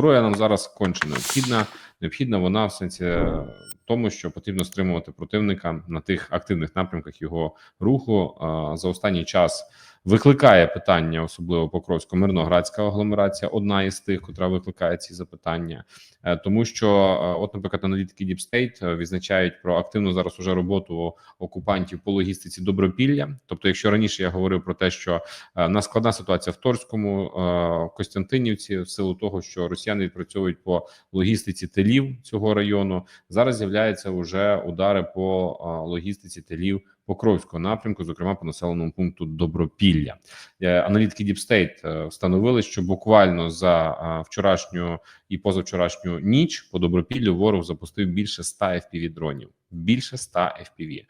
зброя нам зараз конче необхідна. Необхідна вона в сенсі е, тому, що потрібно стримувати противника на тих активних напрямках його руху. Е, За останній час викликає питання, особливо Покровсько мирноградська агломерація, одна із тих, котра викликає ці запитання, Е, тому що, е, от, наприклад, аналітики Deep State е, відзначають про активну зараз уже роботу окупантів по логістиці добропілля. Тобто, якщо раніше я говорив про те, що в нас складна ситуація в Торському Костянтинівці, в силу того, що росіяни відпрацьовують по логістиці телів цього району, зараз з'являються вже удари по логістиці телів Покровського напрямку, зокрема по населеному пункту Добропілля. Е, Аналітики е, встановили, що буквально за вчорашню і позавчорашню ніч по Добропіллю ворог запустив більше 100 fpv дронів. Більше 100 FPV.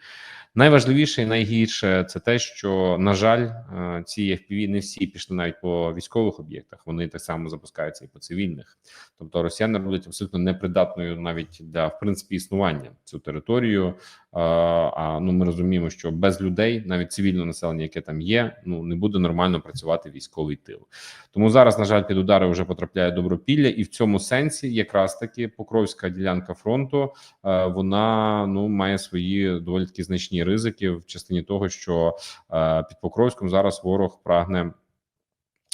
Найважливіше і найгірше це те, що на жаль, е, ці FPV не всі пішли навіть по військових об'єктах. Вони так само запускаються і по цивільних. Тобто росіяни роблять абсолютно непридатною навіть для в принципі існування цю територію. Е, А ну ми розуміємо, що без людей, навіть цивільне населення, яке там є, ну не буде нормально працювати військовий тил. Тому зараз, на жаль, під удари вже потрапляє добропілля, і в цьому сенсі, якраз таки покровська ділянка фронту, е, вона ну має свої доволі таки значні ризики в частині того, що е, під Покровськом зараз ворог прагне.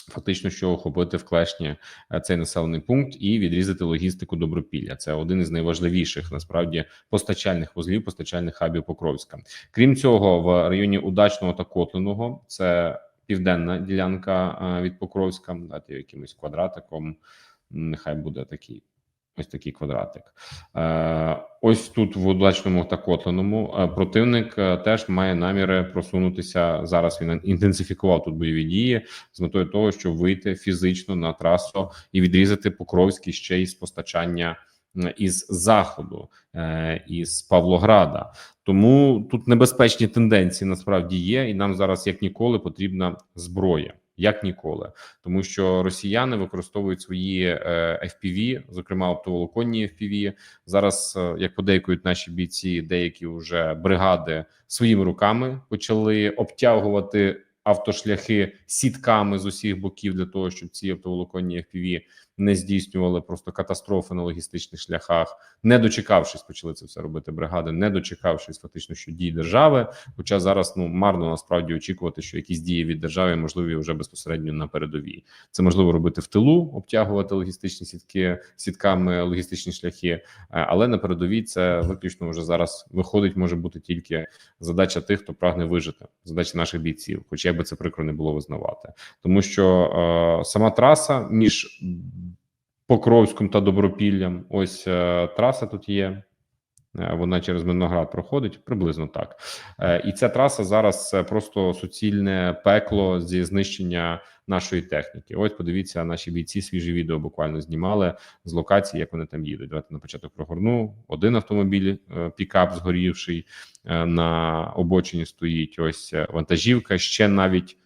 Фактично, що охопити в клешні е, цей населений пункт і відрізати логістику добропілля. Це один із найважливіших насправді постачальних вузлів, постачальних хабів Покровська. Крім цього, в районі удачного та Котлиного це південна ділянка е, від Покровська. Дати якимось квадратиком. Нехай буде такий. Ось такий квадратик. Е, ось тут в удачному та Котлиному е, противник е, теж має наміри просунутися. Зараз він інтенсифікував тут бойові дії з метою того, щоб вийти фізично на трасу і відрізати Покровський ще із постачання із заходу, із Павлограда. Тому тут небезпечні тенденції насправді є, і нам зараз як ніколи потрібна зброя. Як ніколи, тому що росіяни використовують свої е, FPV, зокрема оптоволоконні FPV. Зараз, е, як подейкують наші бійці, деякі вже бригади своїми руками почали обтягувати автошляхи сітками з усіх боків для того, щоб ці оптоволоконні FPV не здійснювали просто катастрофи на логістичних шляхах, не дочекавшись, почали це все робити бригади, не дочекавшись фактично, що дій держави. Хоча зараз ну марно насправді очікувати, що якісь дії від держави можливі вже безпосередньо на передовій. Це можливо робити в тилу, обтягувати логістичні сітки сітками, логістичні шляхи, е, але на передовій це виключно вже зараз виходить, може бути тільки задача тих, хто прагне вижити, задача наших бійців, хоч як би це прикро не було визнавати, тому що е, сама траса між Покровськом та Добропіллям, ось е, траса тут є. Е, Вона через Мирноград проходить приблизно так, Е, і ця траса зараз просто суцільне пекло зі знищення нашої техніки. Ось подивіться, наші бійці свіжі відео буквально знімали з локації, як вони там їдуть. Давайте на початок прогорну. Один автомобіль, пікап згорівший на обочині стоїть. Ось вантажівка ще навіть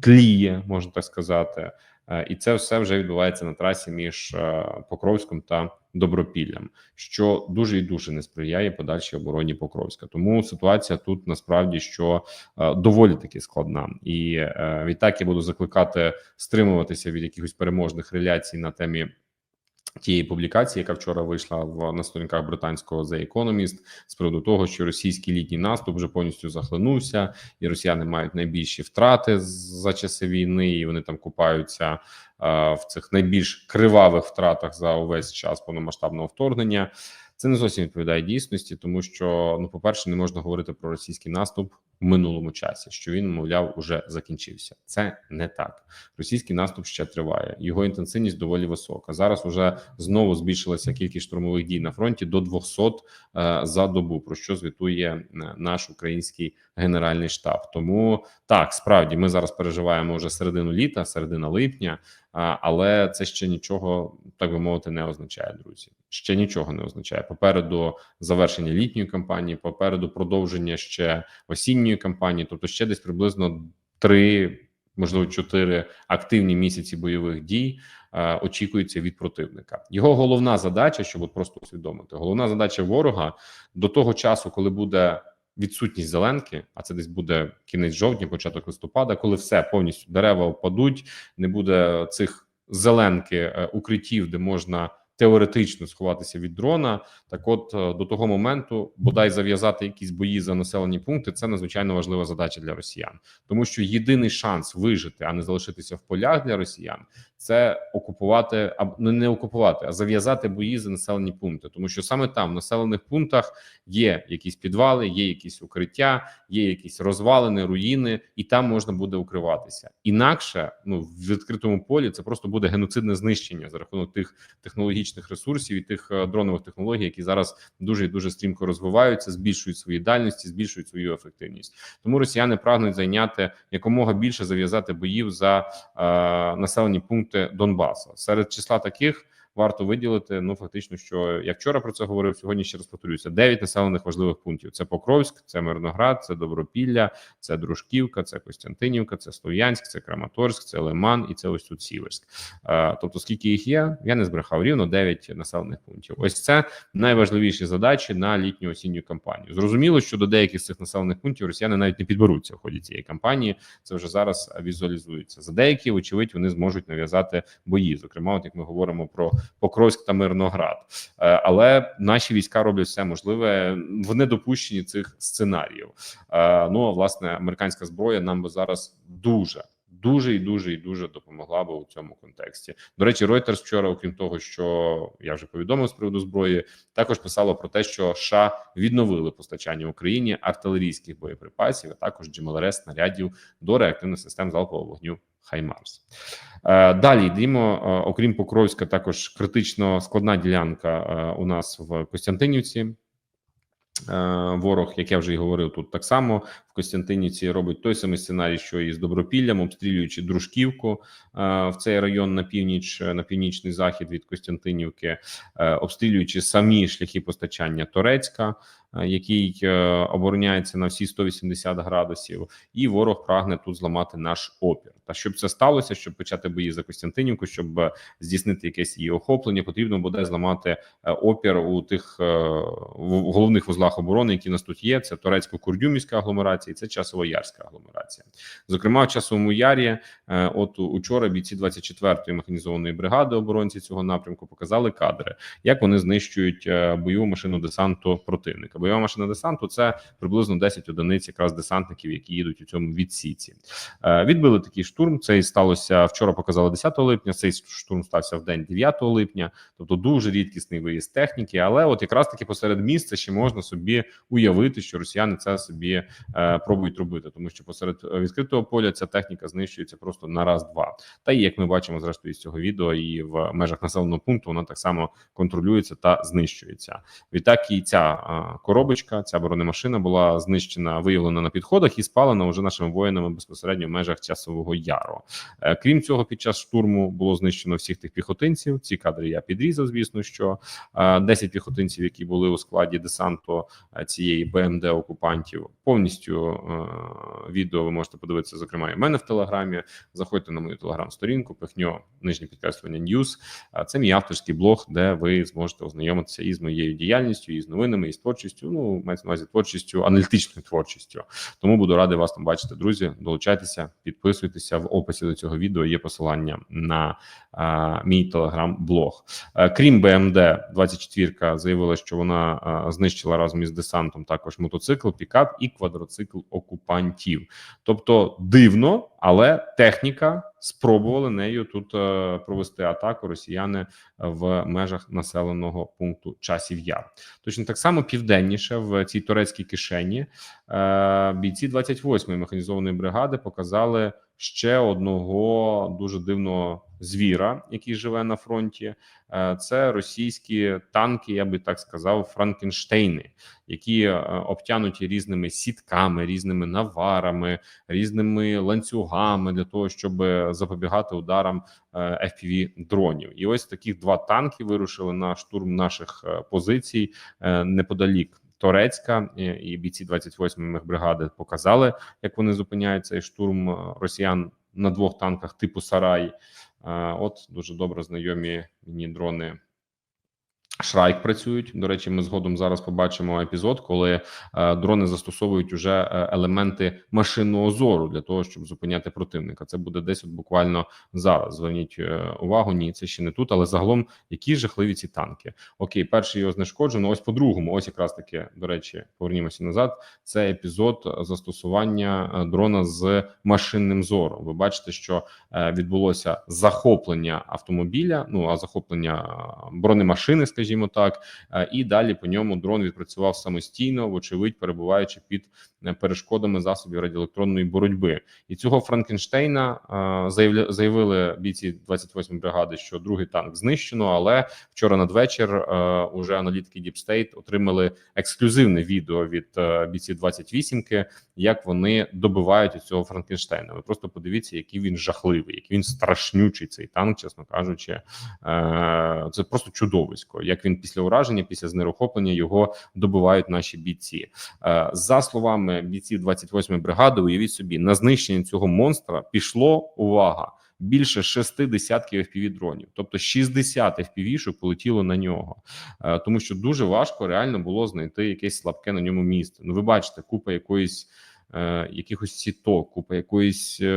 тліє, можна так сказати. Е, І це все вже відбувається на трасі між е, Покровськом та Добропіллям, що дуже і дуже не сприяє подальшій обороні Покровська. Тому ситуація тут насправді що е, доволі таки складна, і відтак я буду закликати стримуватися від якихось переможних реляцій на темі. Тієї публікації, яка вчора вийшла в на сторінках британського The Economist, з приводу того, що російський літній наступ вже повністю захлинувся, і росіяни мають найбільші втрати за часи війни, і вони там купаються е, в цих найбільш кривавих втратах за увесь час повномасштабного вторгнення. Це не зовсім відповідає дійсності, тому що ну, по-перше, не можна говорити про російський наступ в минулому часі, що він, мовляв, уже закінчився. Це не так. Російський наступ ще триває. Його інтенсивність доволі висока. Зараз уже знову збільшилася кількість штурмових дій на фронті до 200 е, за добу. Про що звітує е, наш український генеральний штаб. Тому так справді ми зараз переживаємо вже середину літа, середина липня. А, Але це ще нічого, так би мовити, не означає, друзі. Ще нічого не означає. Попереду завершення літньої кампанії, попереду продовження ще осінньої кампанії, тобто ще десь приблизно три, можливо, чотири активні місяці бойових дій е, очікується від противника. Його головна задача, щоб от просто усвідомити, головна задача ворога до того часу, коли буде відсутність зеленки, а це десь буде кінець жовтня, початок листопада, коли все повністю дерева впадуть, не буде цих зеленки е, укриттів, де можна теоретично сховатися від дрона. Так, от е, до того моменту, бодай зав'язати якісь бої за населені пункти, це надзвичайно важлива задача для росіян, тому що єдиний шанс вижити, а не залишитися в полях для росіян, це окупувати ну, не окупувати, а зав'язати бої за населені пункти, тому що саме там в населених пунктах є якісь підвали, є якісь укриття, є якісь розвалини, руїни, і там можна буде укриватися. Інакше, ну в відкритому полі це просто буде геноцидне знищення за рахунок тих технологічних ресурсів і тих е, дронових технологій, які зараз дуже і дуже стрімко розвиваються, збільшують свої дальності, збільшують свою ефективність. Тому росіяни прагнуть зайняти якомога більше зав'язати боїв за е, населені пункти Донбасу. Серед числа таких варто виділити. Ну фактично, що я вчора про це говорив. Сьогодні ще раз повторюся: 9 населених важливих пунктів: це Покровськ, це Мирноград, це Добропілля, це Дружківка, це Костянтинівка, це Слов'янськ, це Краматорськ, це Лиман і це ось тут Сіверськ. Е, тобто, скільки їх є, я не збрехав рівно 9 населених пунктів. Ось це найважливіші задачі на літню осінню кампанію. Зрозуміло, що до деяких з цих населених пунктів росіяни навіть не підберуться в ході цієї кампанії. Це вже зараз візуалізується. За деякі, очевидь, вони зможуть нав'язати бої. Зокрема, от як ми говоримо про Покровськ та Мирноград. Е, Але наші війська роблять все можливе в недопущенні цих сценаріїв. Е, Ну а власне, американська зброя нам би зараз дуже. Дуже і дуже і дуже допомогла би у цьому контексті. До речі, Reuters вчора, окрім того, що я вже повідомив з приводу зброї, також писало про те, що США відновили постачання Україні артилерійських боєприпасів, а також GMLRS снарядів до реактивних систем залпового вогню Хаймарс. Е, Далі йдемо, е, окрім Покровська, також критично складна ділянка е, у нас в Костянтинівці. Ворог, як я вже і говорив, тут так само в Костянтинівці робить той самий сценарій, що і з Добропіллям, обстрілюючи Дружківку в цей район на північ, на північний захід від Костянтинівки, обстрілюючи самі шляхи постачання Торецька, який е, обороняється на всі 180 градусів, і ворог прагне тут зламати наш опір. Та щоб це сталося, щоб почати бої за Костянтинівку, щоб е, здійснити якесь її охоплення, потрібно буде зламати е, опір у тих е, в- головних вузлах оборони, які нас тут є. Це Турецько-Курдюмівська агломерація, і це Часово-Ярська агломерація. Зокрема, в Часовому Ярі, е, от учора бійці 24-ї механізованої бригади оборонці цього напрямку показали кадри, як вони знищують е, бойову машину десанту противника. Бойова машина десанту це приблизно 10 одиниць якраз десантників, які їдуть у цьому відсіці. Е, Відбили такий штурм. Це сталося вчора. Показали 10 липня. Цей штурм стався в день 9 липня. Тобто дуже рідкісний виїзд техніки. Але от якраз таки посеред місця ще можна собі уявити, що росіяни це собі е, пробують робити, тому що посеред відкритого поля ця техніка знищується просто на раз-два. Та і як ми бачимо, зрештою з цього відео, і в межах населеного пункту вона так само контролюється та знищується. Відтак і ця е, коробочка, ця бронемашина була знищена, виявлена на підходах і спалена уже нашими воїнами безпосередньо в межах часового яру. Е, Крім цього, під час штурму було знищено всіх тих піхотинців. Ці кадри я підрізав, звісно, що е, 10 піхотинців, які були у складі десанту е, цієї БМД окупантів, повністю е, відео ви можете подивитися, зокрема, і в мене в телеграмі. Заходьте на мою телеграм-сторінку, пихньо нижнє підкреслення. Е, Це мій авторський блог, де ви зможете ознайомитися із моєю діяльністю, і з новинами, і з творчістю. Ну, мається на увазі творчістю, аналітичною творчістю. Тому буду радий вас там бачити, друзі. Долучайтеся, підписуйтеся в описі до цього відео. Є посилання на а, мій телеграм-блог. Е, Крім БМД, 24-ка заявила, що вона а, знищила разом із десантом також мотоцикл, пікап і квадроцикл окупантів. Тобто дивно, але техніка спробували нею тут е, провести атаку росіяни в межах населеного пункту часів яр. Точно так само південніше в цій турецькій кишені е, бійці 28-ї механізованої бригади показали ще одного дуже дивного звіра, який живе на фронті. Е, Це російські танки, я би так сказав, Франкенштейни, які е, обтянуті різними сітками, різними наварами, різними ланцюгами для того, щоб запобігати ударам е, fpv дронів. І ось таких два танки вирушили на штурм наших позицій неподалік. Торецька і- бійці 28-ї мехбригади показали, як вони зупиняють цей штурм е, росіян на двох танках типу Сарай. Е, От дуже добре знайомі мені дрони Шрайк працюють. До речі, ми згодом зараз побачимо епізод, коли е, дрони застосовують уже е, елементи машинного зору для того, щоб зупиняти противника. Це буде десь от буквально зараз. Зверніть е, увагу. Ні, це ще не тут, але загалом які жахливі ці танки. Окей, перший його знешкоджено. Ось по-другому, ось якраз таки до речі, повернімося назад. Це епізод застосування е, дрона з машинним зором. Ви бачите, що відбулося захоплення автомобіля. Ну а захоплення бронемашини, скажімо так, е, і далі по ньому дрон відпрацював самостійно, вочевидь, перебуваючи під е, перешкодами засобів радіоелектронної боротьби. І цього Франкенштейна е, заявили бійці 28 бригади, що другий танк знищено. Але вчора надвечір уже аналітики Deep State отримали ексклюзивне відео від бійців 28-ки, як вони добивають цього Франкенштейна. Ви просто подивіться, який він жахливий, який він страшнючий цей танк, чесно кажучи, це просто чудовисько. Як він після ураження, після знерухоплення його добивають наші бійці. Е, За словами бійців 28-ї бригади, уявіть собі, на знищення цього монстра пішло увага. Більше шести десятків fpv дронів, тобто 60 FPV-шок полетіло на нього, Е, тому що дуже важко реально було знайти якесь слабке на ньому місце. Ну, ви бачите, купа якоїсь е, якихось сіток, купа якоїсь е,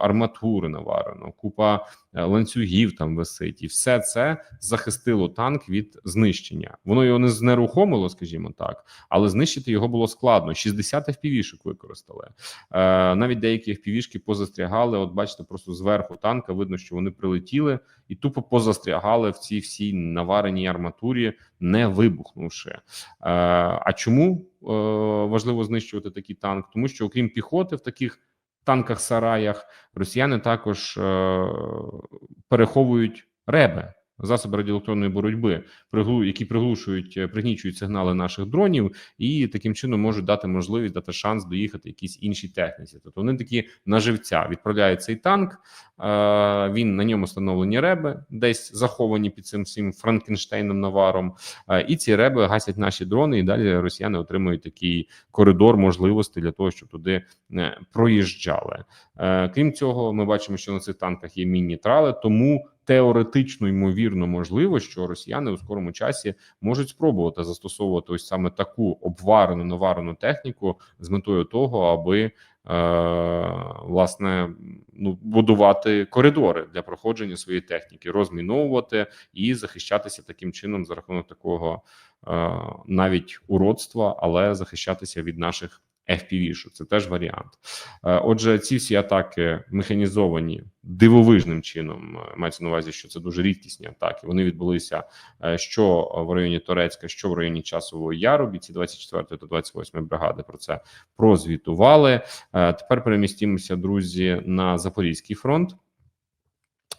арматури наварено, купа ланцюгів там висить, і все це захистило танк від знищення. Воно його не знерухомило, скажімо так, але знищити його було складно. 60 FPV-шок використали. Е, навіть деякі FPV-шки позастрягали. От бачите, просто зверху танка видно, що вони прилетіли і тупо позастрягали в цій всій навареній арматурі, не вибухнувши. Е, а чому е, важливо знищувати такий танк? Тому що окрім піхоти в таких танках сараях росіяни також е, переховують реби. Засоби радіоелектронної боротьби, які приглушують, е, пригнічують сигнали наших дронів, і таким чином можуть дати можливість дати шанс доїхати якійсь іншій техніці. Тобто вони такі на живця відправляють цей танк. Е, він на ньому встановлені реби, десь заховані під цим всім Франкенштейном наваром. Е, і ці реби гасять наші дрони. І далі росіяни отримують такий коридор можливостей для того, щоб туди проїжджали. Крім цього, ми бачимо, що на цих танках є міні-трали, тому теоретично ймовірно можливо, що росіяни у скорому часі можуть спробувати застосовувати ось саме таку обварену наварену техніку з метою того, аби е, власне ну будувати коридори для проходження своєї техніки, розміновувати і захищатися таким чином за рахунок такого е, навіть уродства, але захищатися від наших FPV-шок. Це теж варіант. Е, Отже, ці всі атаки механізовані дивовижним чином. е, Мається на увазі, що це дуже рідкісні атаки. Вони відбулися е, що в районі Торецька, що в районі Часового Яру. Бійці 24 та 28 бригади про це прозвітували. Тепер перемістимося, друзі, на Запорізький фронт.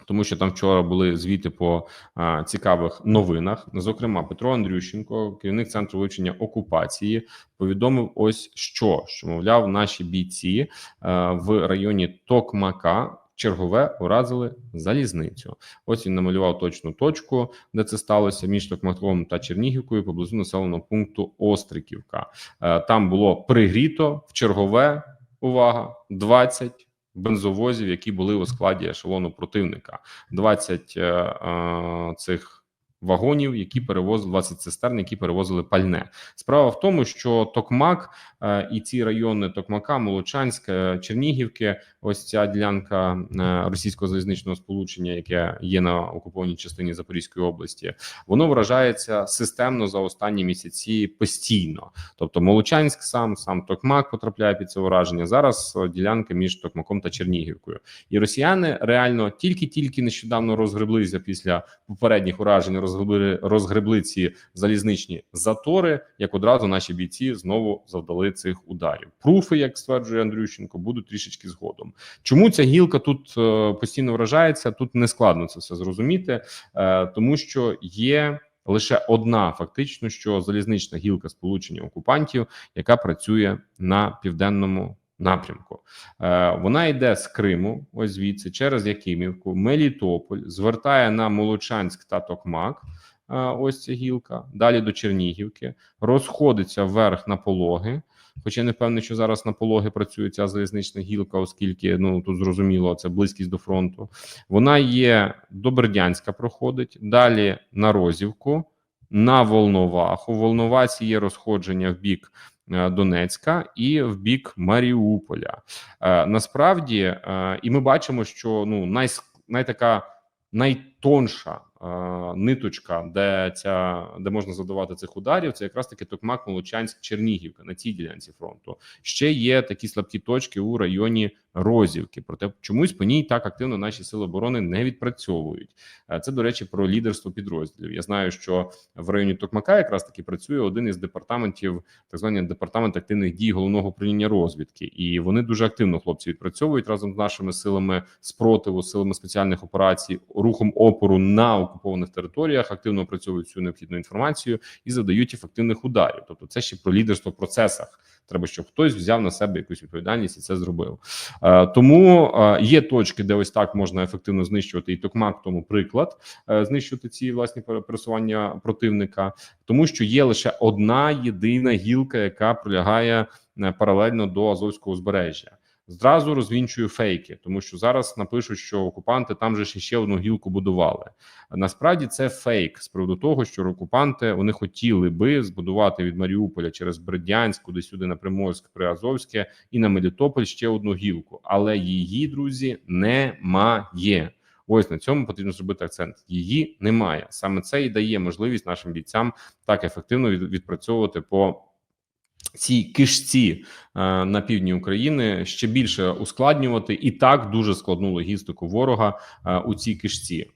Тому що там вчора були звіти по а, цікавих новинах. Зокрема, Петро Андрющенко, керівник центру вивчення окупації, повідомив ось що: що мовляв, наші бійці а, в районі Токмака. Чергове уразили залізницю. Ось він намалював точну точку, де це сталося між Токмаком та Чернігівкою поблизу населеного пункту Остриківка. Е, Там було пригріто в чергове. Увага! 20 бензовозів, які були у складі ешелону противника. 20 е, е, цих вагонів, які перевозили 20 цистерн, які перевозили пальне. Справа в тому, що Токмак е, і ці райони Токмака, Молочанськ, е, Чернігівки, ось ця ділянка е, російського залізничного сполучення, яке є на окупованій частині Запорізької області, воно вражається системно за останні місяці постійно. Тобто Молочанськ сам сам Токмак потрапляє під це враження. Зараз е, ділянка між Токмаком та Чернігівкою, і росіяни реально тільки-тільки нещодавно розгреблися після попередніх уражень. Розгребли розгребли ці залізничні затори. Як одразу наші бійці знову завдали цих ударів. Пруфи, як стверджує Андрющенко, будуть трішечки згодом. Чому ця гілка тут е, постійно вражається? Тут не складно це все зрозуміти, е, тому що є. Лише одна фактично, що залізнична гілка сполучення окупантів, яка працює на південному напрямку. Е, Вона йде з Криму, ось звідси, через Якимівку, Мелітополь, звертає на Молочанськ та Токмак. е, Ось ця гілка, далі до Чернігівки, розходиться вверх на пологи. Хоча я не впевнений, що зараз на пологи працює ця залізнична гілка, оскільки ну тут зрозуміло, це близькість до фронту. Вона є до Бердянська, проходить далі на Розівку на Волноваху. В Волновасі є розходження в бік е, Донецька і в бік Маріуполя. Е, Насправді, е, і ми бачимо, що ну най, найтака найтонша е, ниточка, де ця де можна задавати цих ударів, це якраз таки Токмак, Молочанськ, Чернігівка на цій ділянці фронту. Ще є такі слабкі точки у районі Розівки. Проте чомусь по ній так активно наші сили оборони не відпрацьовують. Е, Це до речі про лідерство підрозділів. Я знаю, що в районі Токмака якраз таки працює один із департаментів, так званий департамент активних дій головного управління розвідки, і вони дуже активно хлопці відпрацьовують разом з нашими силами спротиву, силами спеціальних операцій, рухом опору на окупованих територіях. Активно опрацьовують цю необхідну інформацію і завдають ефективних ударів. Тобто, це ще про лідерство в процесах. Треба, щоб хтось взяв на себе якусь відповідальність і це зробив. Е, Тому е, є точки, де ось так можна ефективно знищувати і токмак, тому приклад е, знищувати ці власні пересування противника, тому що є лише одна єдина гілка, яка пролягає е, паралельно до Азовського узбережжя. Зразу розвінчую фейки, тому що зараз напишуть, що окупанти там же ще одну гілку будували. Насправді це фейк з приводу того, що окупанти вони хотіли би збудувати від Маріуполя через Бердянськ, куди сюди на Приморськ, Приазовське і на Мелітополь ще одну гілку, але її друзі немає. Ось на цьому потрібно зробити акцент. Її немає. Саме це і дає можливість нашим бійцям так ефективно від- відпрацьовувати по цій кишці е, на півдні України ще більше ускладнювати і так дуже складну логістику ворога е, у цій кишці.